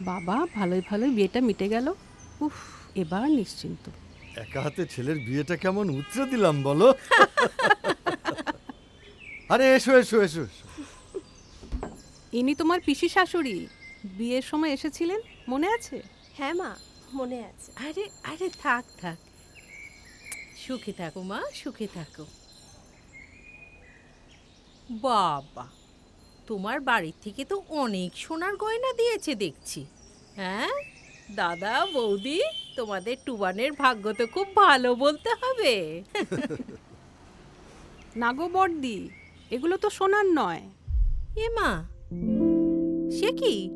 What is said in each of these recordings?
বাবা ভালোই ভালোই বিয়েটা মিটে গেল। উফ এবার নিশ্চিন্ত। একা হাতে ছেলের বিয়েটা কেমন উতরে দিলাম বলো? আরে এসো এসো এসো এসো। ইনি তোমার পিসি শাশুড়ি। বিয়ের সময় এসেছিলেন? মনে আছে? হ্যাঁ মা মনে আছে। আরে আরে থাক থাক। সুখে থাকো মা সুখে থাকো। বাবা। তোমার বাড়ির থেকে তো অনেক সোনার গয়না দিয়েছে দেখছি। হ্যাঁ? দাদা বৌদি তোমাদের টুবানের ভাগ্য তো খুব ভালো বলতে হবে। নাগো বর্দি এগুলো তো সোনার নয়। এ মা সে কি?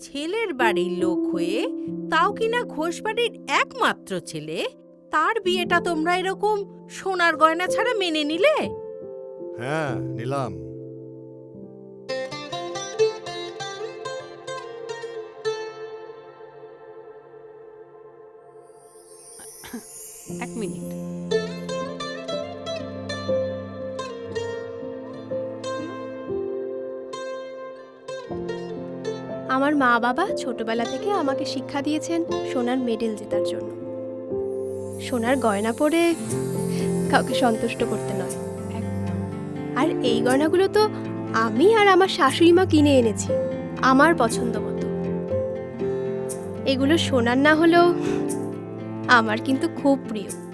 ছেলের বাড়ির লোক হয়ে তাও কিনা ঘোষ বাড়ির একমাত্র ছেলে? তার বিয়েটা তোমরা এরকম সোনার গয়না ছাড়া মেনে নিলে? হ্যাঁ নিলাম। এক মিনিট। আমার মা বাবা ছোটবেলা থেকে আমাকে শিক্ষা দিয়েছেন সোনার মেডেল জেতার জন্য। সোনার গয়না পরে কাউকে সন্তুষ্ট করতে নয়। আর এই গয়নাগুলো তো আমি আর আমার শাশুড়ি মা কিনে এনেছি, আমার পছন্দ মতো। এগুলো সোনার না হলেও আমার কিন্তু খুব প্রিয়।